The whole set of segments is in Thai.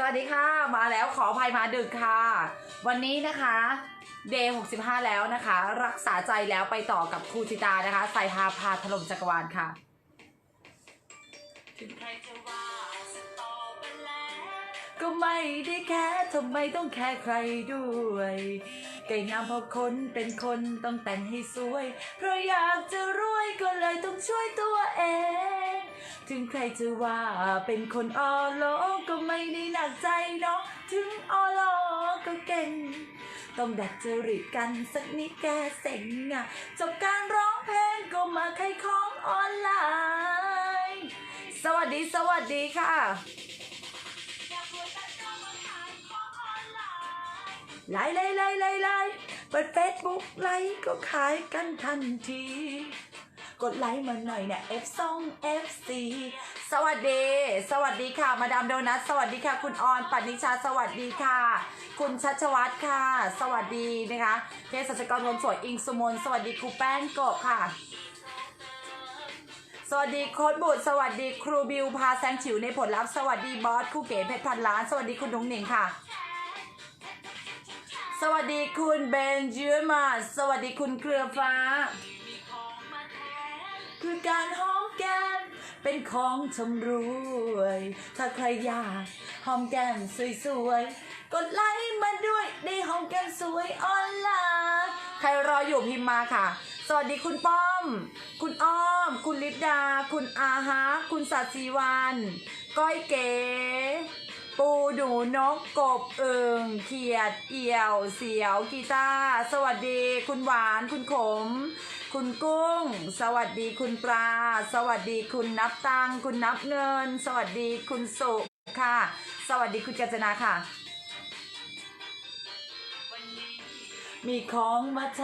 สวัสดีค่ะ มาแล้วขออภัยมาดึกค่ะ วันนี้นะคะเดย์65 แล้วนะคะ รักษาใจแล้วไปต่อกับครูจิตานะคะ ใส่ฮาพาถล่มจักรวาลค่ะ ถึงใครจะว่าจะตอบไปแล้วก็ไม่ได้แค่ทำไมต้องแค่ใครด้วย ไก่งามพราะคนเป็นคนต้องแต่งให้สวย เพราะอยากจะรวยก็เลยต้องช่วยตัวเอง ถึงใครจะว่าเป็นคนออโลก็ไม่ได้หนักใจเนาะถึงออโลก็เก่ง ต้องดัดจริตกันสักนิดแกเซ็งอะจบการร้องเพลงก็มาขายของออนไลน์ สวัสดีสวัสดีค่ะไลน์ไลน์ไลน์ไลน์ไลน์ไลน์เปิดเฟซบุ๊กไลค์ก็ขายกันทันที กดไลค์มาหน่อยเนี่ย F 2 FC สวัสดี สวัสดีค่ะ มาดามโดนัท สวัสดีค่ะ คุณออนปันิชา สวัสดีค่ะ คุณชัชวัตรค่ะ สวัสดีนะคะเภสัชกรคนสวยอิงสุมน สวัสดีครูแป้งกบค่ะสวัสดีโค้ดบุตรสวัสดีครูบิวพาแซงฉิวในผลลัพธ์สวัสดีบอสครูเก๋เพชรพันล้าน สวัสดีคุณนุ้งหนิงค่ะ สวัสดีคุณเบนจิมาสวัสดีคุณเครือฟ้า คือการหอมแก้มเป็นของชำรวย ถ้าใครอยากหอมแก้มสวยๆ กดไลค์มาด้วยได้หอมแก้มสวยออนไลน์ใครรออยู่พิมพ์มาค่ะ สวัสดีคุณป้อม คุณอ้อม คุณลิปดา คุณอาฮะ คุณสัตสีวัน ก้อยเก๋ ปูหนูนกกบเอิงเขียดเอี่ยว เสียวกีตาร์สวัสดี คุณหวานคุณขม คุณกุ้ง สวัสดีคุณปลา สวัสดีคุณนับตัง คุณนับเงิน สวัสดีคุณสุค่ะ สวัสดีคุณกัญจนาค่ะ มีของมาแท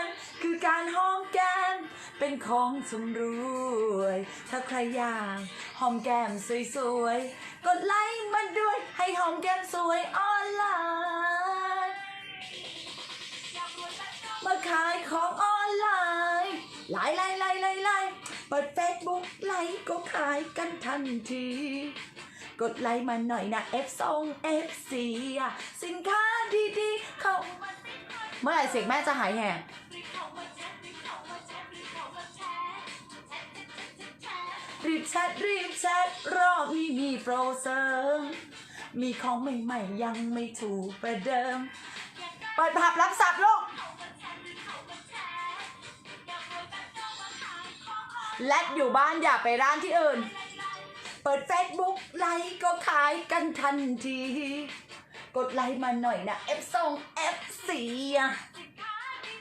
นคือการหอมแก้มเป็นของสมรวย ถ้าใครอยากหอมแก้มสวยๆ กดไลค์มาด้วยให้หอมแก้มสวยออนไลน์มาขายของออนไลน์ไลน์ไลน์ไลน์ไลน์ไลน์เปิดเฟซบุ๊กไลค์ก็ขายกันทันที กดไลค์มาหน่อยนะ F 2 F 4อะสินค้าดีๆเขาเมื่อไหร่เสียงแม่จะหายแหบ รีบแชทรีบแชทรอบนี้มีโปรเสริม มีของใหม่ๆยังไม่ถูกประเดิม เปิดผับรับสับลูกและอยู่บ้านอย่าไปร้านที่อื่น เปิดเฟซบุ๊กไลค์ก็ขายกันทันที กดไลค์มาหน่อยนะ F 2 F 4อะสินค้า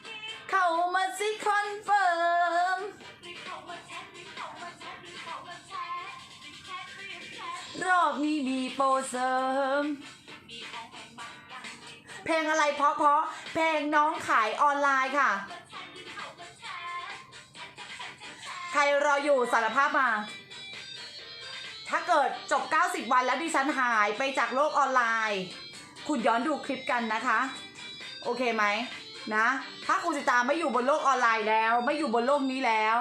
ดีๆเข้ามาสิคอนเฟิร์ม ร์รอบนี้มีโปรเสริมมีของใหม่ๆยังไม่ถูกเพลงอะไรเพราะเพราะๆเพลงน้องขายออนไลน์ค่ะมาแชร์รีบเข้ามาแชร์แชร์แชร์แชร์แชร์แชร์ใครรออยู่สารภาพมา ถ้าเกิดจบ 90 วันแล้วดิฉันหายไปจากโลกออนไลน์ คุณย้อนดูคลิปกันนะคะ โอเคไหมนะ ถ้าครูสิตาไม่อยู่บนโลกออนไลน์แล้ว ไม่อยู่บนโลกนี้แล้ว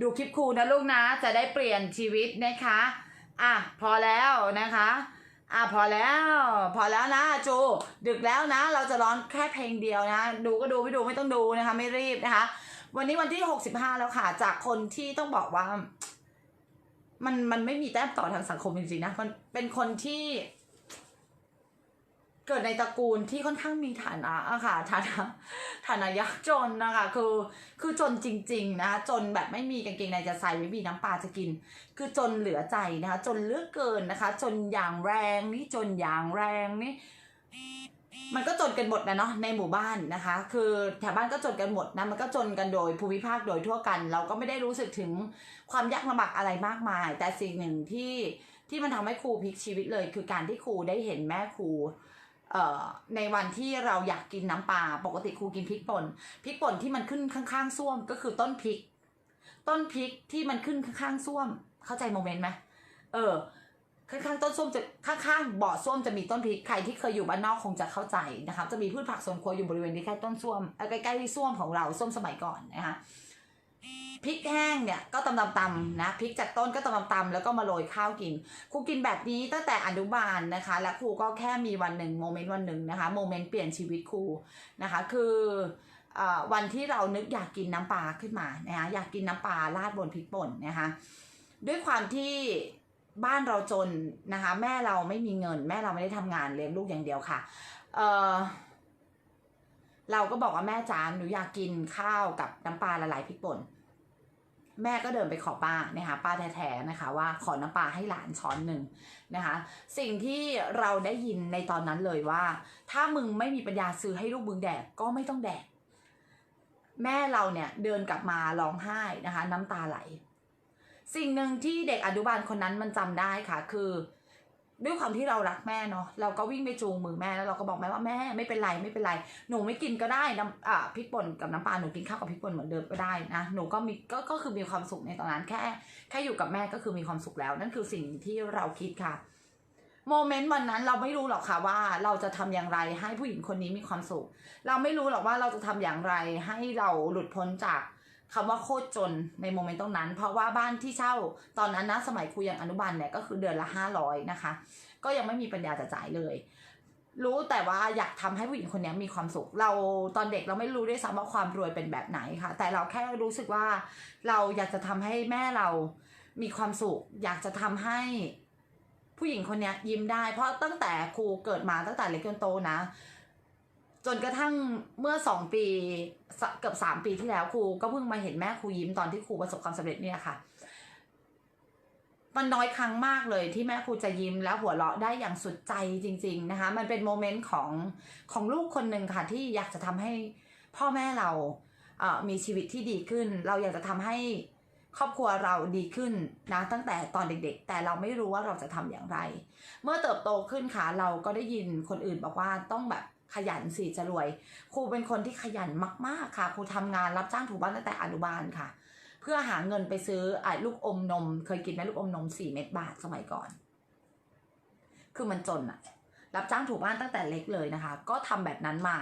ดูคลิปครูนะลูกนะ จะได้เปลี่ยนชีวิตนะคะ อะพอแล้วนะคะอะพอแล้ว พอแล้วนะจู ดึกแล้วนะ เราจะร้องแค่เพลงเดียวนะ ดูก็ดูไม่ดูไม่ต้องดูนะคะ ไม่รีบนะคะ วันนี้วันที่ 65 แล้วค่ะ จากคนที่ต้องบอกว่า มันมันไม่มีแต้มต่อทางสังคมจริงๆนะ มันเป็นคนที่ เกิดในตระกูลที่ค่อนข้างมีฐานะอะค่ะฐานะฐานะยากจนนะคะคือคือจนจริง ๆ นะคะจนแบบไม่มีกางเกงในจะใส่ไม่มีน้ำปลาจะกิน คือจนเหลือใจนะคะจนเลือกเกินนะคะ จนอย่างแรงนี่จนอย่างแรงนี่มันก็จนกันหมดนะเนาะในหมู่บ้านนะคะ คือแถวบ้านก็จนกันหมดนะมันก็จนกันโดยภูมิภาคโดยทั่วกัน เราก็ไม่ได้รู้สึกถึงความยากลำบากอะไรมากมาย แต่สิ่งหนึ่งที่ที่มันทำให้ครูพลิกชีวิตเลย คือการที่ครูได้เห็นแม่ครู ในวันที่เราอยากกินน้ำปลาปกติครูกินพริกป่นพริกป่นที่มันขึ้นข้างๆส้วมก็คือต้นพริก ต้นพริกที่มันขึ้นข้างๆส้วม เข้าใจโมเมนต์ไหมเออข้างๆต้นส้วมจะข้างๆบาะส้วมจะมีต้นพริกใครที่เคยอยู่บ้านนอกคงจะเข้าใจนะคะจะมีพืชผักสวนครัวอยู่บริเวณที่ใกล้ต้นส้วมใกล้ๆที่ส้วมของเราส้วมสมัยก่อนนะคะ พริกแห้งเนี่ยก็ตำตำตำนะพริกจากต้นก็ตำตำตำแล้วก็มาโรยข้าวกิน ครูกินแบบนี้ตั้งแต่อนุบาลนะคะ และครูก็แค่มีวันหนึ่งโมเมนต์วันหนึ่งนะคะโมเมนต์เปลี่ยนชีวิตครูนะคะ คือเอ่อวันที่เรานึกอยากกินน้ำปลาขึ้นมานะคะอยากกินน้ำปลาราดบนพริกป่นนะคะด้วยความที่บ้านเราจนนะคะ แม่เราไม่มีเงิน แม่เราไม่ได้ทำงานเลี้ยงลูกอย่างเดียวค่ะเออเราก็บอกว่าแม่จ๋าหนูอยากกินข้าวกับน้ำปลาละลายพริกป่น แม่ก็เดินไปขอป้านะคะป้าแท้ๆนะคะว่าขอน้ำปลาให้หลานช้อนหนึ่งนะคะ สิ่งที่เราได้ยินในตอนนั้นเลยว่า ถ้ามึงไม่มีปัญญาซื้อให้ลูกมึงแดกก็ไม่ต้องแดก แม่เราเนี่ยเดินกลับมาร้องไห้นะคะ น้ำตาไหล สิ่งหนึ่งที่เด็กอนุบาลคนนั้นมันจำได้ค่ะ คือ ด้วยความที่เรารักแม่เนาะเราก็วิ่งไปจูงมือแม่แล้วเราก็บอกแม่ว่าแม่ไม่เป็นไรไม่เป็นไร หนูไม่กินก็ได้น้ำอ่าพริกป่นกับน้ำปลาหนูกินข้าวกับพริกป่นเหมือนเดิมก็ได้นะหนูก็มีก็ก็คือมีความสุขในตอนนั้นแค่แค่อยู่กับแม่ก็คือมีความสุขแล้ว นั่นคือสิ่งที่เราคิดค่ะโมเมนต์วันนั้นเราไม่รู้หรอกค่ะว่าเราจะทำอย่างไรให้ผู้หญิงคนนี้มีความสุข เราไม่รู้หรอกว่าเราจะทำอย่างไรให้เราหลุดพ้นจาก คำว่าโคตรจนในโมเมนต์ตรงนั้น เพราะว่าบ้านที่เช่าตอนนั้นนะสมัยครูยังอนุบาลเนี่ยก็คือเดือนละห้าร้อยนะคะ ก็ยังไม่มีปัญญาจะจ่ายเลย รู้แต่ว่าอยากทำให้ผู้หญิงคนนี้มีความสุข เราตอนเด็กเราไม่รู้ด้วยซ้ำว่าความรวยเป็นแบบไหนค่ะ แต่เราแค่รู้สึกว่าเราอยากจะทำให้แม่เรามีความสุข อยากจะทำให้ผู้หญิงคนนี้ยิ้มได้ เพราะตั้งแต่ครูเกิดมาตั้งแต่เล็กจนโตนะ จนกระทั่งเมื่อสองปีเกือบสามปีที่แล้วครูก็เพิ่งมาเห็นแม่ครูยิ้มตอนที่ครูประสบความสำเร็จเนี่ยค่ะมันน้อยครั้งมากเลยที่แม่ครูจะยิ้มแล้วหัวเราะได้อย่างสุดใจจริง ๆนะคะ มันเป็นโมเมนต์ของของลูกคนหนึ่งค่ะที่อยากจะทำให้พ่อแม่เราเอ่อมีชีวิตที่ดีขึ้น เราอยากจะทำให้ครอบครัวเราดีขึ้นนะตั้งแต่ตอนเด็กๆ แต่เราไม่รู้ว่าเราจะทำอย่างไร เมื่อเติบโตขึ้นค่ะเราก็ได้ยินคนอื่นบอกว่าต้องแบบ ขยันสิจะรวย ครูเป็นคนที่ขยันมาก ๆ ค่ะ ครูทำงานรับจ้างถูบ้านตั้งแต่อนุบาลค่ะ เพื่อหาเงินไปซื้อไอ้ลูกอมนม เคยกินไหมลูกอมนมสี่เม็ดบาทสมัยก่อน คือมันจนอะรับจ้างถูบ้านตั้งแต่เล็กเลยนะคะ ก็ทำแบบนั้นมา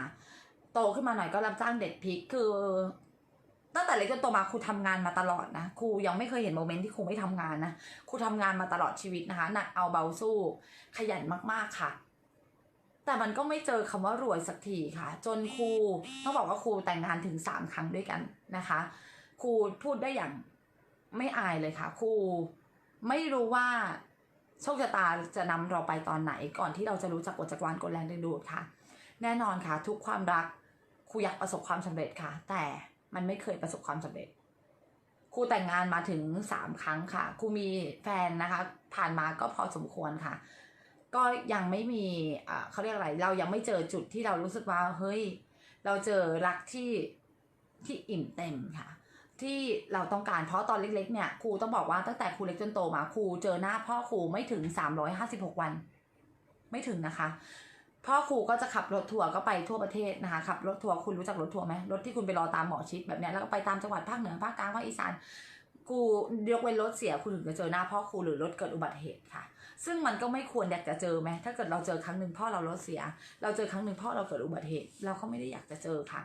โตขึ้นมาหน่อยก็รับจ้างเด็ดพริกคือ ตั้งแต่เล็กจนโตมาครูทำงานมาตลอดนะครูยังไม่เคยเห็นโมเมนต์ที่ครูไม่ทำงานนะครูทำงานมาตลอดชีวิตนะคะหนักเอาเบาสู้ ขยันมากๆค่ะ แต่มันก็ไม่เจอคำว่ารวยสักทีค่ะ จนครูต้องบอกว่าครูแต่งงานถึงสามครั้งด้วยกันนะคะ ครูพูดได้อย่างไม่อายเลยค่ะ ครูไม่รู้ว่าโชคชะตาจะนำเราไปตอนไหนก่อนที่เราจะรู้จักกฎจักรวาลกฎแรงดึงดูดค่ะ แน่นอนค่ะ ทุกความรักครูอยากประสบความสำเร็จค่ะ แต่มันไม่เคยประสบความสำเร็จครูแต่งงานมาถึงสามครั้งค่ะครูมีแฟนนะคะ ผ่านมาก็พอสมควรค่ะ ก็ยังไม่มีอ่าเขาเรียกอะไร เรายังไม่เจอจุดที่เรารู้สึกว่าเฮ้ย เราเจอรักที่ที่อิ่มเต็มค่ะ ที่เราต้องการเพราะตอนเล็กๆเนี่ยครูต้องบอกว่าตั้งแต่ครูเล็กจนโตมาครูเจอหน้าพ่อครูไม่ถึงสามร้อยห้าสิบหกวัน ไม่ถึงนะคะพ่อครูก็จะขับรถทัวร์ก็ไปทั่วประเทศนะคะขับรถทัวร์คุณรู้จักรถทัวร์ไหมรถที่คุณไปรอตามหมอชิดแบบเนี้ยแล้วก็ไปตามจังหวัดภาคเหนือภาคกลางภาคอีสานกูยกเว้นรถเสียคุณถึงจะเจอหน้าพ่อครูหรือรถเกิดอุบัติเหตุค่ะ ซึ่งมันก็ไม่ควรอยากจะเจอไหมถ้าเกิดเราเจอครั้งหนึ่งพ่อเรารถเสีย เราเจอครั้งหนึ่งพ่อเราเกิดอุบัติเหตุเราก็ไม่ได้อยากจะเจอค่ะ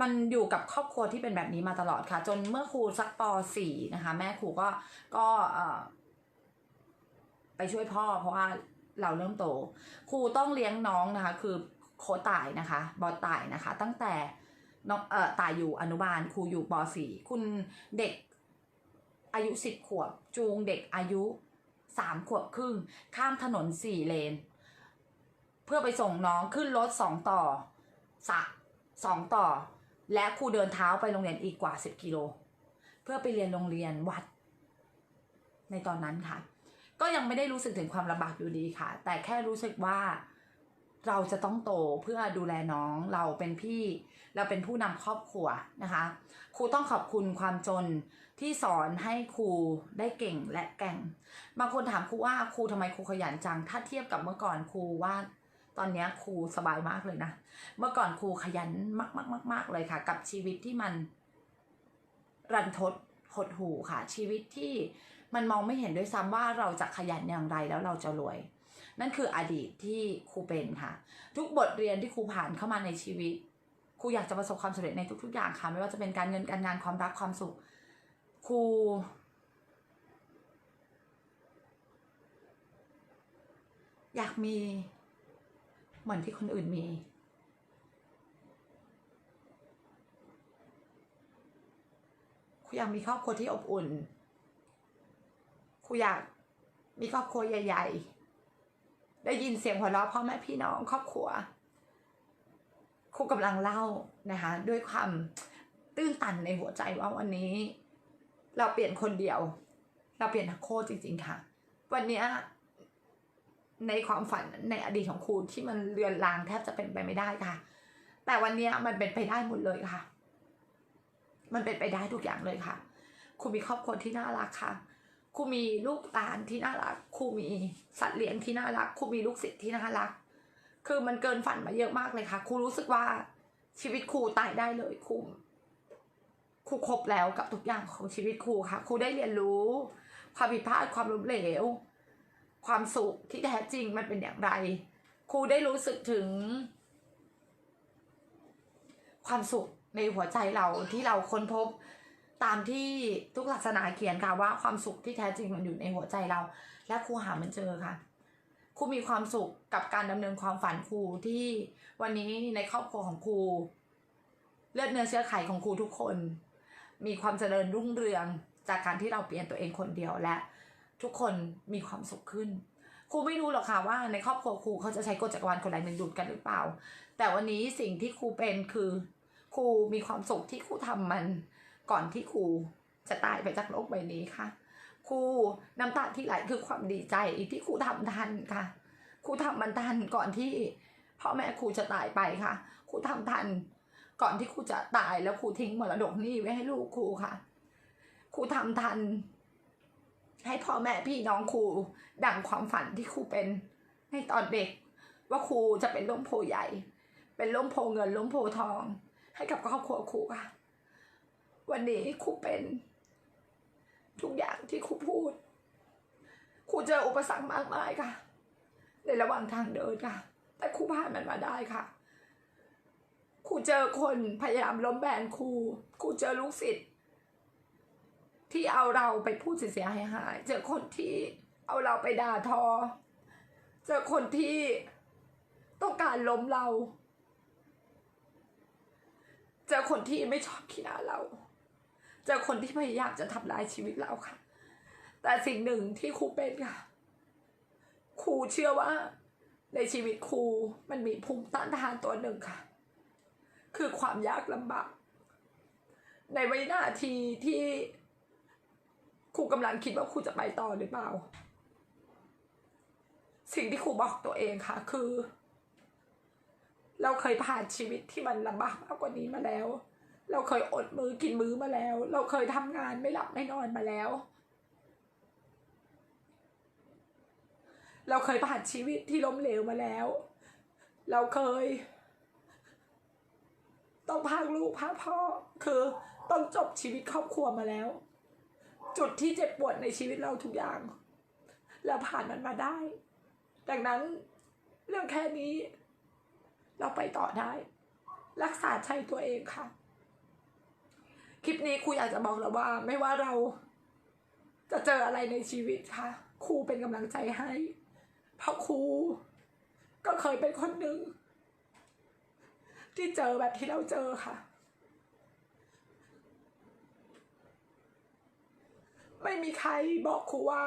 มันอยู่กับครอบครัวที่เป็นแบบนี้มาตลอดค่ะ จนเมื่อครูสักป .4 นะคะ แม่ครูก็ก็ไปช่วยพ่อ เพราะว่าเราเริ่มโต ครูต้องเลี้ยงน้องนะคะ คือโคตายนะคะ บอตายนะคะ ตั้งแต่น้องเอ่อตายอยู่อนุบาลครูอยู่ป .4 คุณเด็ก อายุสิบขวบ จูงเด็กอายุสามขวบครึ่ง ข้ามถนนสี่เลน เพื่อไปส่งน้องขึ้นรถสองต่อสะสองต่อ และครูเดินเท้าไปโรงเรียนอีกกว่าสิบกิโล เพื่อไปเรียนโรงเรียนวัด ในตอนนั้นค่ะ ก็ยังไม่ได้รู้สึกถึงความลำบากอยู่ดีค่ะ แต่แค่รู้สึกว่า เราจะต้องโตเพื่อดูแลน้องเราเป็นพี่เราเป็นผู้นำครอบครัวนะคะครูต้องขอบคุณความจนที่สอนให้ครูได้เก่งและแก่ง บางคนถามครูว่าครูทำไมครูขยันจัง ถ้าเทียบกับเมื่อก่อนครูว่าตอนนี้ครูสบายมากเลยนะ เมื่อก่อนครูขยันมากมากมากเลยค่ะ กับชีวิตที่มันรันทดหดหูค่ะ ชีวิตที่มันมองไม่เห็นด้วยซ้ำว่าเราจะขยันอย่างไรแล้วเราจะรวย นั่นคืออดีตที่ครูเป็นค่ะ ทุกบทเรียนที่ครูผ่านเข้ามาในชีวิตครูอยากจะประสบความสำเร็จในทุก ๆ อย่างค่ะ ไม่ว่าจะเป็นการเงินการงานความรักความสุขครูอยากมีเหมือนที่คนอื่นมี ครูอยากมีครอบครัวที่อบอุ่น ครูอยากมีครอบครัวใหญ่ ๆ ได้ยินเสียงหัวเราะพ่อแม่พี่น้องครอบครัวครูกำลังเล่านะคะ ด้วยความตื้นตันในหัวใจว่าวันนี้ เราเปลี่ยนคนเดียว เราเปลี่ยนนักโคชจริง ๆ ค่ะ วันนี้ในความฝันในอดีตของครูที่มันเลือนลางแทบจะเป็นไปไม่ได้ค่ะ แต่วันนี้มันเป็นไปได้หมดเลยค่ะ มันเป็นไปได้ทุกอย่างเลยค่ะครูมีครอบครัวที่น่ารักค่ะ ครูมีลูกหลานที่น่ารักครูมีสัตว์เลี้ยงที่น่ารักครูมีลูกศิษย์ที่น่ารัก คือมันเกินฝันมาเยอะมากเลยค่ะครูรู้สึกว่าชีวิตครูตายได้เลยครูครูครบแล้วกับทุกอย่างของชีวิตครูค่ะครูได้เรียนรู้ ความผิดพลาดความล้มเหลว ความสุขที่แท้จริงมันเป็นอย่างไรครูได้รู้สึกถึง ความสุขในหัวใจเราที่เราค้นพบ ตามที่ทุกศาสนาเขียนค่ะว่าความสุขที่แท้จริงมันอยู่ในหัวใจเรา และครูหามันเจอค่ะครูมีความสุขกับการดำเนินความฝันครูที่วันนี้ในครอบครัวของครู เลือดเนื้อเชื้อไขของครูทุกคน มีความเจริญรุ่งเรืองจากการที่เราเปลี่ยนตัวเองคนเดียวและทุกคนมีความสุขขึ้นครูไม่รู้หรอกค่ะว่าในครอบครัวครูเขาจะใช้กฎจักรวาลคนแรงดึงดูดกันหรือเปล่า แต่วันนี้สิ่งที่ครูเป็นคือครูมีความสุขที่ครูทำมัน ก่อนที่ครูจะตายไปจากโลกใบนี้ค่ะ ครูน้ำตาที่ไหลคือความดีใจที่ครูทำทันค่ะ ครูทำมันทันก่อนที่พ่อแม่ครูจะตายไปค่ะ ครูทำทัน ก่อนที่ครูจะตายแล้วครูทิ้งมรดกนี้ไว้ให้ลูกครูค่ะ ครูทำทัน ให้พ่อแม่พี่น้องครูดังความฝันที่ครูเป็นในตอนเด็ก ว่าครูจะเป็นล้มโพใหญ่ เป็นล้มโพเงินล้มโพทอง ให้กับครอบครัวครูค่ะ วันนี้ครูเป็น ทุกอย่างที่ครูพูดครูเจออุปสรรคมากมายค่ะ ในระหว่างทางเดินค่ะ แต่ครูผ่านมันมาได้ค่ะครูเจอคนพยายามล้มแบนครูครูเจอลูกศิษย์ที่เอาเราไปพูดเสียหายหายเจอคนที่เอาเราไปด่าทอ เจอคนที่ต้องการล้มเรา เจอคนที่ไม่ชอบขี้หน้าเรา เจอคนที่พยายามจะทำลายชีวิตเราค่ะ แต่สิ่งหนึ่งที่ครูเป็นค่ะ ครูเชื่อว่า ในชีวิตครูมันมีภูมิต้านทานตัวหนึ่งค่ะ คือความยากลำบาก ในวินาทีที่ครูกำลังคิดว่าครูจะไปต่อหรือเปล่า สิ่งที่ครูบอกตัวเองค่ะ คือ เราเคยผ่านชีวิตที่มันลำบากมากกว่านี้มาแล้ว เราเคยอดมือกินมื้อมาแล้ว เราเคยทำงานไม่หลับไม่นอนมาแล้ว เราเคยผ่านชีวิตที่ล้มเหลวมาแล้ว เราเคย ต้องพากลูกพากพ่อคือต้องจบชีวิตครอบครัวมาแล้ว จุดที่เจ็บปวดในชีวิตเราทุกอย่าง เราผ่านมันมาได้ ดังนั้นเรื่องแค่นี้ เราไปต่อได้ รักษาใจตัวเองค่ะ คลิปนี้ครูอยากจะบอกเราว่า ไม่ว่าเรา จะเจออะไรในชีวิตค่ะครูเป็นกำลังใจให้ เพราะครูก็เคยเป็นคนหนึ่งที่เจอแบบที่เราเจอค่ะ ไม่มีใครบอกครูว่า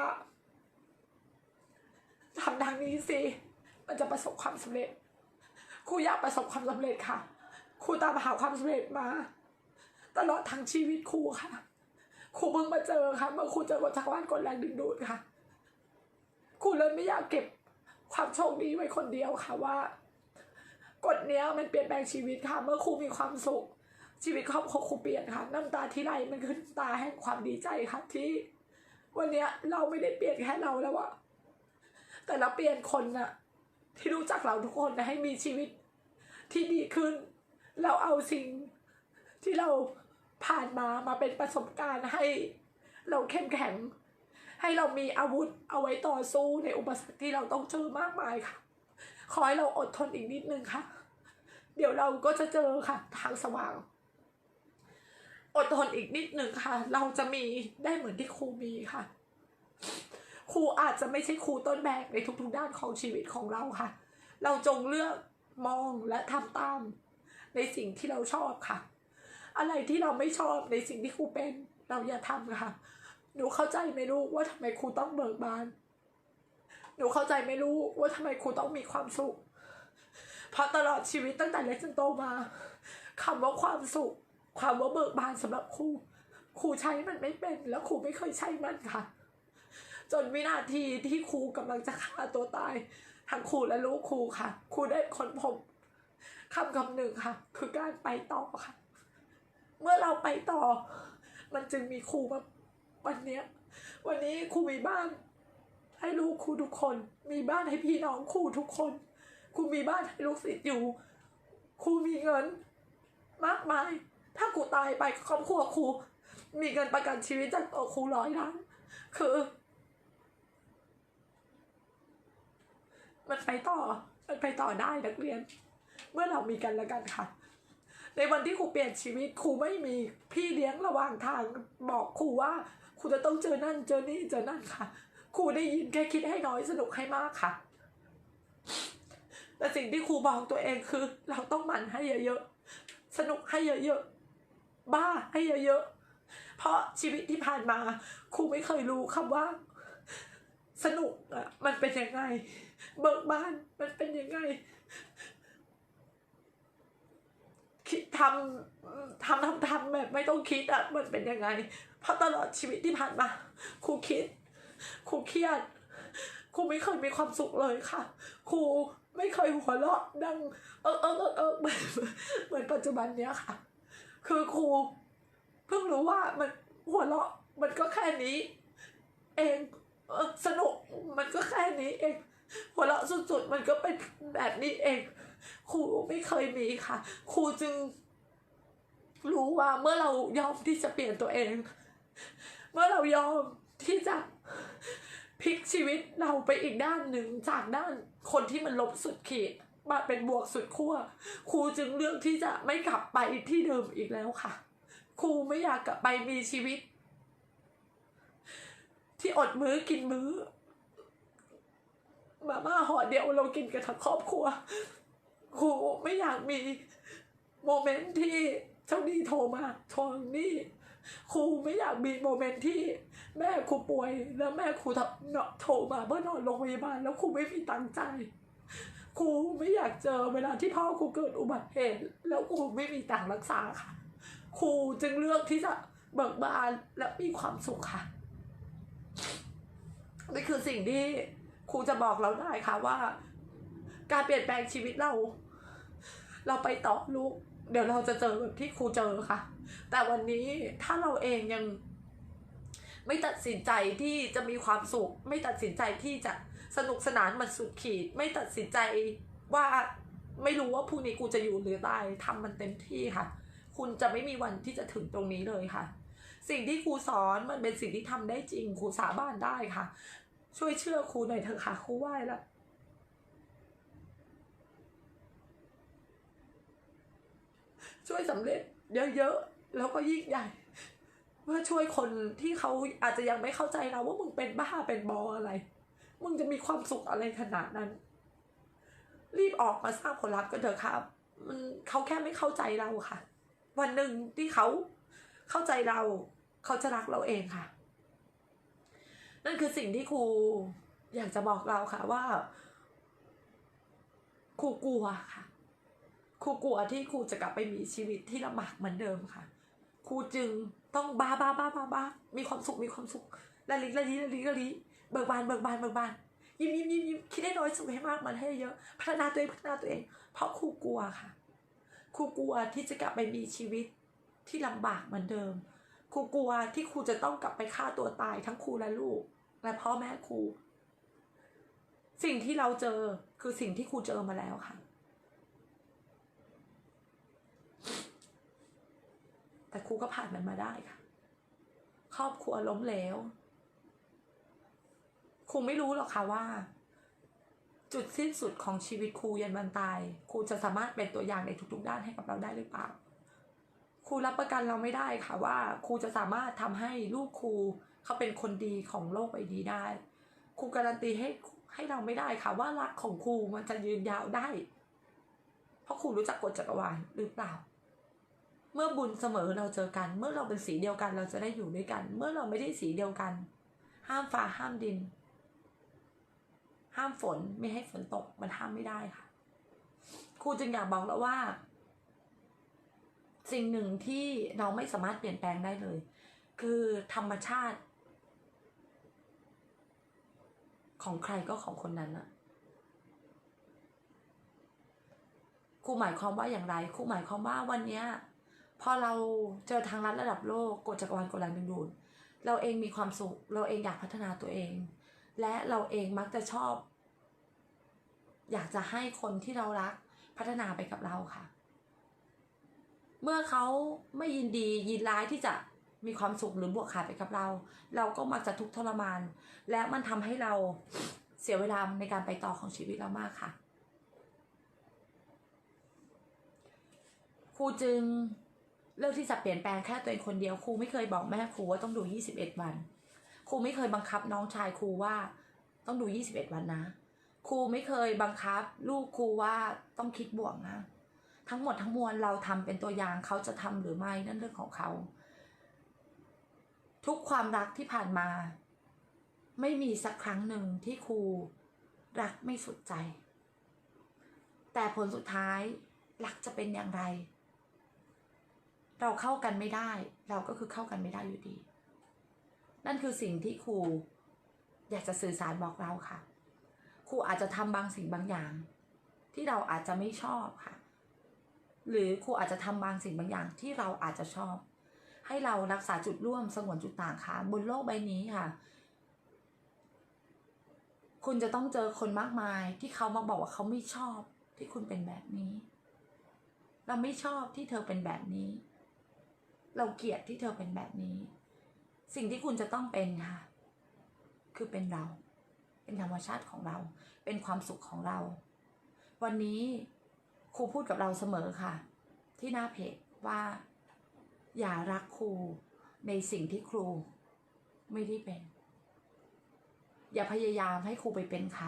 ทำทางนี้สิ มันจะประสบความสำเร็จ ครูอยากประสบความสำเร็จค่ะ ครูตามหาความสำเร็จมา ตลอดทั้งชีวิตครูค่ะ ครูเพิ่งมาเจอค่ะเมื่อครูเจอกฎจักรวาลกฎแรงดึงดูดค่ะ ครูเลยไม่อยากเก็บความโชคดีไว้คนเดียวค่ะว่ากฎเนี้ยมันเปลี่ยนแปลงชีวิตค่ะ เมื่อครูมีความสุข ชีวิตครอบครัวครูเปลี่ยนค่ะ น้ำตาที่ไหลมันคือน้ำตาแห่งความดีใจค่ะที่ วันเนี้ยเราไม่ได้เปลี่ยนแค่เราแล้วอะแต่เราเปลี่ยนคนอะที่รู้จักเราทุกคนนะให้มีชีวิตที่ดีขึ้น เราเอาสิ่งที่เรา ผ่านมามาเป็นประสบการณ์ให้เราเข้มแข็ง ให้เรามีอาวุธเอาไว้ต่อสู้ในอุปสรรคที่เราต้องเจอมากมายค่ะ ขอให้เราอดทนอีกนิดนึงค่ะ เดี๋ยวเราก็จะเจอค่ะ ทางสว่าง อดทนอีกนิดหนึ่งค่ะ เราจะมีได้เหมือนที่ครูมีค่ะ ครูอาจจะไม่ใช่ครูต้นแบบในทุกๆด้านของชีวิตของเราค่ะ เราจงเลือกมองและทำตามในสิ่งที่เราชอบค่ะ อะไรที่เราไม่ชอบในสิ่งที่ครูเป็น เราอย่าทำค่ะ หนูเข้าใจไหมลูกว่าทำไมครูต้องเบิกบาน หนูเข้าใจไหมลูกว่าทำไมครูต้องมีความสุข เพราะตลอดชีวิตตั้งแต่เล็กจนโตมาคำว่าความสุข ความว่าเบิกบานสำหรับครูครูใช้มันไม่เป็น แล้วครูไม่เคยใช้มันค่ะ จนวินาทีที่ครูกำลังจะฆ่าตัวตาย ทั้งครูและลูกครูค่ะ ครูได้ค้นพบคำคำหนึ่งค่ะ คือการไปต่อค่ะ เมื่อเราไปต่อ มันจึงมีครูมาวันเนี้ย วันนี้ครูมีบ้าน ให้ลูกครูทุกคน มีบ้านให้พี่น้องครูทุกคนครูมีบ้านให้ลูกศิษย์อยู่ครูมีเงิน มากมาย ถ้าครูตายไปครอบครัวครูมีเงินประกันชีวิตจากตัวครูร้อยล้านคือ มันไปต่อ มันไปต่อได้นักเรียน เมื่อเรามีกันและกันค่ะ ในวันที่ครูเปลี่ยนชีวิตครูไม่มีพี่เลี้ยงระหว่างทางบอกครูว่าครูจะต้องเจอนั่นเจอนี่เจอนั่นค่ะครูได้ยินแค่คิดให้น้อยสนุกให้มากค่ะ แต่สิ่งที่ครูบอกตัวเองคือ เราต้องหมั่นให้เยอะๆสนุกให้เยอะๆบ้าให้เยอะๆเพราะชีวิตที่ผ่านมาครูไม่เคยรู้คำว่า สนุกอะมันเป็นยังไง เบิกบานมันเป็นยังไง คิดทำทำทำทำแบบไม่ต้องคิดอะมันเป็นยังไงเพราะตลอดชีวิตที่ผ่านมาครูคิดครูเครียดครูไม่เคยมีความสุขเลยค่ะครูไม่เคยหัวเราะดัง เออเออเออเออเหมือนเหมือนปัจจุบันเนี้ยค่ะ คือครูเพิ่งรู้ว่ามันหัวเราะมันก็แค่นี้ เองเออสนุกมันก็แค่นี้เอง หัวเราะสุดๆมันก็เป็นแบบนี้เอง ครูไม่เคยมีค่ะ ครูจึง รู้ว่าเมื่อเรายอมที่จะเปลี่ยนตัวเอง เมื่อเรายอมที่จะพลิกชีวิตเราไปอีกด้านหนึ่งจากด้านคนที่มันลบสุดขีดมาเป็นบวกสุดขั้วครูจึงเลือกที่จะไม่กลับไปที่เดิมอีกแล้วค่ะ ครูไม่อยากกลับไปมีชีวิต ที่อดมื้อกินมื้อมาม่าห่อเดียวเรากินกันทั้งครอบครัว ครูไม่อยากมีโมเมนต์ที่เจ้าหนี้โทรมาทวงหนี้ครูไม่อยากมีโมเมนต์ที่แม่ครูป่วย แล้วแม่ครูทำเนาะโทรมาเพื่อนอนโรงพยาบาลแล้วครูไม่มีตังค์จ่ายครูไม่อยากเจอเวลาที่พ่อครูเกิดอุบัติเหตุ แล้วครูไม่มีตังค์รักษาค่ะครูจึงเลือกที่จะเบิกบานและมีความสุขค่ะนี่คือสิ่งที่ครูจะบอกเราได้ค่ะว่า การเปลี่ยนแปลงชีวิตเรา เราไปต่อลูก เดี๋ยวเราจะเจอแบบที่ครูเจอค่ะ แต่วันนี้ถ้าเราเองยังไม่ตัดสินใจที่จะมีความสุข ไม่ตัดสินใจที่จะสนุกสนานมันสุดขีด ไม่ตัดสินใจว่าไม่รู้ว่าพรุ่งนี้กูจะอยู่หรือตายทำมันเต็มที่ค่ะ คุณจะไม่มีวันที่จะถึงตรงนี้เลยค่ะ สิ่งที่ครูสอนมันเป็นสิ่งที่ทำได้จริงครูสาบานได้ค่ะ ช่วยเชื่อครูหน่อยเถอะค่ะครูไหว้แล้ว ช่วยสำเร็จ เยอะๆแล้วก็ยิ่งใหญ่เพื่อช่วยคนที่เขาอาจจะยังไม่เข้าใจเราว่ามึงเป็นบ้าเป็นบออะไร มึงจะมีความสุขอะไรขนาดนั้น รีบออกมาสร้างผลลัพธ์กันเถอะครับ มันเขาแค่ไม่เข้าใจเราค่ะ วันหนึ่งที่เขาเข้าใจเรา เขาจะรักเราเองค่ะ นั่นคือสิ่งที่ครูอยากจะบอกเราค่ะว่าครูกลัวค่ะ ครูกลัวที่ครูจะกลับไปมีชีวิตที่ลำบากเหมือนเดิมค่ะ ครูจึงต้องบ้าบ้าบ้าบ้าบ้ามีความสุขมีความสุขละลิละลิละลิละลิเบิกบานเบิกบานเบิกบานยิ้มยิ้มยิ้มยิ้มคิดให้น้อยสุขให้มากมันให้เยอะพัฒนาตัวเองพัฒนาตัวเอง เพราะครูกลัวค่ะครูกลัวที่จะกลับไปมีชีวิตที่ลำบากเหมือนเดิมครูกลัวที่ครูจะต้องกลับไปฆ่าตัวตายทั้งครูและลูก และพ่อแม่ครู สิ่งที่เราเจอคือสิ่งที่ครูเจอมาแล้วค่ะ แต่ครูก็ผ่านมันมาได้ค่ะ ครอบครัวล้มเหลวครูไม่รู้หรอกค่ะว่า จุดสิ้นสุดของชีวิตครูยันวันตายครูจะสามารถเป็นตัวอย่างในทุกๆ ด้านให้กับเราได้หรือเปล่าครูรับประกันเราไม่ได้ค่ะว่าครูจะสามารถทำให้ลูกครูเขาเป็นคนดีของโลกใบนี้ได้ครูการันตีให้ให้เราไม่ได้ค่ะว่ารักของครูมันจะยืนยาวได้ เพราะครูรู้จักกฎจักรวาลหรือเปล่า เมื่อบุญเสมอเราเจอกัน เมื่อเราเป็นสีเดียวกันเราจะได้อยู่ด้วยกัน เมื่อเราไม่ได้สีเดียวกัน ห้ามฟ้าห้ามดิน ห้ามฝนไม่ให้ฝนตกมันห้ามไม่ได้ค่ะ ครูจึงอยากบอกแล้วว่า สิ่งหนึ่งที่เราไม่สามารถเปลี่ยนแปลงได้เลย คือธรรมชาติ ของใครก็ของคนนั้นอะครูหมายความว่าอย่างไรครูหมายความว่าวันเนี้ย พอเราเจอทางลัดระดับโลกกฎจักรวาลกฎแรงดึงดูดเราเองมีความสุข เราเองอยากพัฒนาตัวเอง และเราเองมักจะชอบ อยากจะให้คนที่เรารักพัฒนาไปกับเราค่ะ เมื่อเขาไม่ยินดียินร้ายที่จะมีความสุขหรือบวกขาดไปกับเรา เราก็มักจะทุกข์ทรมาน และมันทำให้เราเสียเวลาในการไปต่อของชีวิตเรามากค่ะ ครูจึง เลือกที่จะเปลี่ยนแปลงแค่ตัวเองคนเดียวครูไม่เคยบอกแม่ครูว่าต้องดู 21 วัน ครูไม่เคยบังคับน้องชายครูว่าต้องดู 21 วันนะ ครูไม่เคยบังคับ ลูกครูว่าต้องคิดบวกนะ ทั้งหมดทั้งมวลเราทำเป็นตัวอย่างเขาจะทำหรือไม่นั่นเรื่องของเขา ทุกความรักที่ผ่านมา ไม่มีสักครั้งหนึ่งที่ครูรักไม่สุดใจ แต่ผลสุดท้ายรักจะเป็นอย่างไร เราเข้ากันไม่ได้ เราก็คือเข้ากันไม่ได้อยู่ดี นั่นคือสิ่งที่ครูอยากจะสื่อสารบอกเราค่ะ ครูอาจจะทำบางสิ่งบางอย่าง ที่เราอาจจะไม่ชอบค่ะ หรือครูอาจจะทำบางสิ่งบางอย่างที่เราอาจจะชอบ ให้เรารักษาจุดร่วมสงวนจุดต่างค่ะ บนโลกใบนี้ค่ะ คุณจะต้องเจอคนมากมายที่เขามาบอกว่าเขาไม่ชอบที่คุณเป็นแบบนี้ เราไม่ชอบที่เธอเป็นแบบนี้ เราเกลียดที่เธอเป็นแบบนี้ สิ่งที่คุณจะต้องเป็นค่ะ คือเป็นเรา เป็นธรรมชาติของเรา เป็นความสุขของเรา วันนี้ครูพูดกับเราเสมอค่ะ ที่หน้าเพจว่า อย่ารักครูในสิ่งที่ครูไม่ได้เป็น อย่าพยายามให้ครูไปเป็นใคร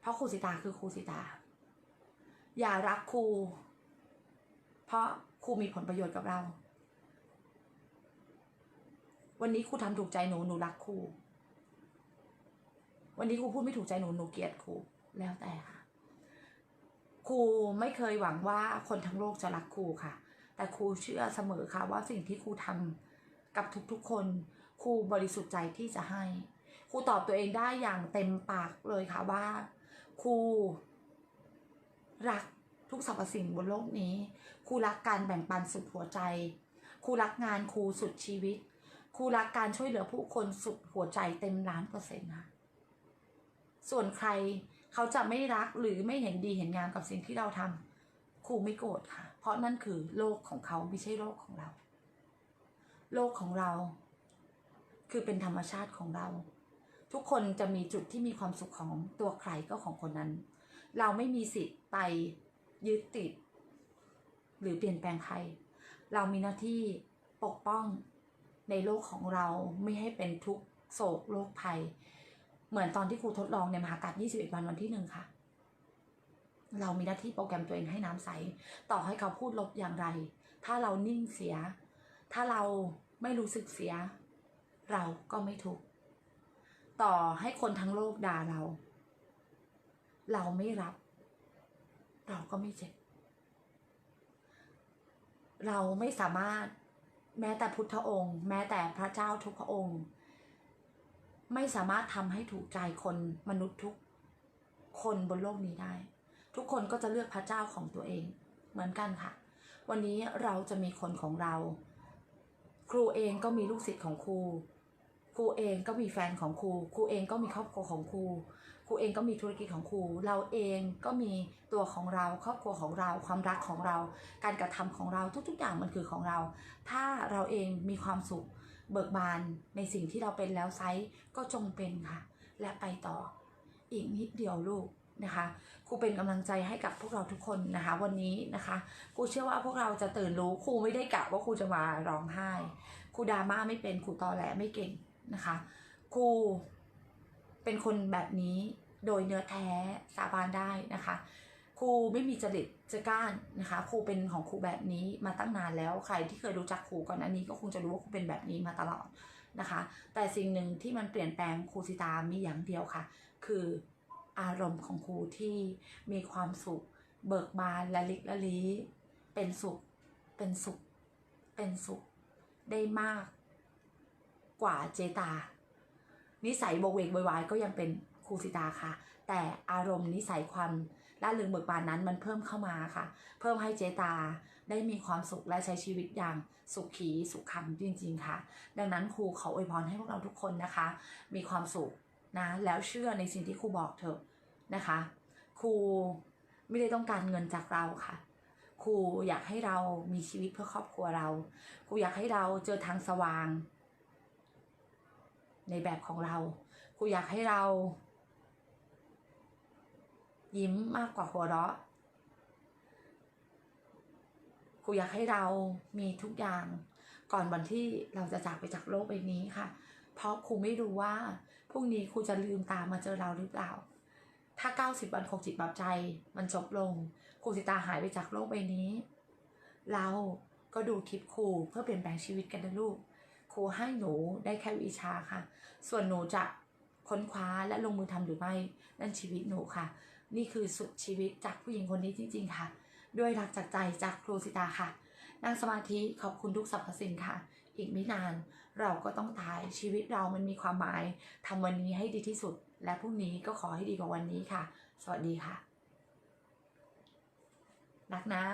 เพราะครูสิตาคือครูสิตา อย่ารักครูเพราะครูมีผลประโยชน์กับเรา วันนี้ครูทำถูกใจหนูหนูรักครูวันนี้ครูพูดไม่ถูกใจหนูหนูเกลียดครูแล้วแต่ค่ะครูไม่เคยหวังว่าคนทั้งโลกจะรักครูค่ะ แต่ครูเชื่อเสมอค่ะว่าสิ่งที่ครูทำกับทุกๆคนครูบริสุทธิ์ใจที่จะให้ครูตอบตัวเองได้อย่างเต็มปากเลยค่ะว่าครูรักทุกสรรพสิ่งบนโลกนี้ครูรักการแบ่งปันสุดหัวใจครูรักงานครูสุดชีวิต ครูรักการช่วยเหลือผู้คนสุดหัวใจเต็มล้านเปอร์เซ็นต์ค่ะส่วนใครเขาจะไม่รักหรือไม่เห็นดีเห็นงามกับสิ่งที่เราทำครูไม่โกรธค่ะ เพราะนั่นคือโลกของเขาไม่ใช่โลกของเรา โลกของเรา คือเป็นธรรมชาติของเรา ทุกคนจะมีจุดที่มีความสุขของตัวใครก็ของคนนั้น เราไม่มีสิทธิ์ไปยึดติด หรือเปลี่ยนแปลงใคร เรามีหน้าที่ปกป้อง ในโลกของเราไม่ให้เป็นทุกโศกโรคภัย เหมือนตอนที่ครูทดลองในมหากาศ21 วันวันที่หนึ่งค่ะ เรามีหน้าที่โปรแกรมตัวเองให้น้ำใส ต่อให้เขาพูดลบอย่างไร ถ้าเรานิ่งเสีย ถ้าเราไม่รู้สึกเสีย เราก็ไม่ทุกต่อให้คนทั้งโลกด่าเรา เราไม่รับ เราก็ไม่เจ็บ เราไม่สามารถ แม้แต่พุทธองค์ แม้แต่พระเจ้าทุกพระองค์ ไม่สามารถทำให้ถูกใจคนมนุษย์ทุกคนบนโลกนี้ได้ ทุกคนก็จะเลือกพระเจ้าของตัวเองเหมือนกันค่ะ วันนี้เราจะมีคนของเรา ครูเองก็มีลูกศิษย์ของครู ครูเองก็มีแฟนของครู ครูเองก็มีครอบครัวของครู ครูเองก็มีธุรกิจของครู เราเองก็มีตัวของเราครอบครัวของเรา ความรักของเรา การกระทำของเราทุก ๆ อย่างมันคือของเรา ถ้าเราเองมีความสุขเบิกบานในสิ่งที่เราเป็นแล้วไซส์ก็จงเป็นค่ะ และไปต่ออีกนิดเดียวลูกนะคะครูเป็นกำลังใจให้กับพวกเราทุกคนนะคะ วันนี้นะคะครูเชื่อว่าพวกเราจะตื่นรู้ครูไม่ได้กะว่าครูจะมาร้องไห้ครูดราม่าไม่เป็นครูตอแหลไม่เก่งนะคะครู เป็นคนแบบนี้โดยเนื้อแท้สาบานได้นะคะ ครูไม่มีจริตจะก้านนะคะ ครูเป็นของครูแบบนี้มาตั้งนานแล้วใครที่เคยรู้จักครูก่อนอันนี้ก็คงจะรู้ว่าครูเป็นแบบนี้มาตลอดนะคะ แต่สิ่งหนึ่งที่มันเปลี่ยนแปลงครูสิตามีอย่างเดียวค่ะ คืออารมณ์ของครูที่มีความสุข เบิกบานและลิกละลีเป็นสุขเป็นสุข เป็นสุขได้มากกว่าเจตา นิสัยโบกเวกวยวายก็ยังเป็นครูสิตาค่ะ แต่อารมณ์นิสัยความล่าเริงเบิกบานนั้นมันเพิ่มเข้ามาค่ะ เพิ่มให้เจตาได้มีความสุขและใช้ชีวิตอย่างสุขีสุขคำจริง ๆ ค่ะ ดังนั้นครูขออวยพรให้พวกเราทุกคนนะคะ มีความสุขนะแล้วเชื่อในสิ่งที่ครูบอกเถอะนะคะ ครูไม่ได้ต้องการเงินจากเราค่ะ ครูอยากให้เรามีชีวิตเพื่อครอบครัวเรา ครูอยากให้เราเจอทางสว่าง ในแบบของเรา ครูอยากให้เรา ยิ้มมากกว่าหัวเราะ ครูอยากให้เรามีทุกอย่างก่อนวันที่เราจะจากไปจากโลกใบนี้ค่ะ เพราะครูไม่รู้ว่าพรุ่งนี้ครูจะลืมตามาเจอเราหรือเปล่า ถ้า 90 วันของจิตแบบใจ มันจบลง ครูสิตาหายไปจากโลกใบนี้ เราก็ดูคลิปครูเพื่อเปลี่ยนแปลงชีวิตกันนะลูก ครูให้หนูได้แค่วิชาค่ะ ส่วนหนูจะค้นคว้าและลงมือทำหรือไม่นั่นชีวิตหนูค่ะ นี่คือสุดชีวิตจากผู้หญิงคนนี้จริง ๆ ค่ะ ด้วยรักจากใจจากครูสิตาค่ะนั่งสมาธิขอบคุณทุกสรรพสิ่งค่ะ อีกไม่นาน เราก็ต้องตายชีวิตเรามันมีความหมายทำวันนี้ให้ดีที่สุด และพรุ่งนี้ก็ขอให้ดีกว่าวันนี้ค่ะ สวัสดีค่ะ รักนะ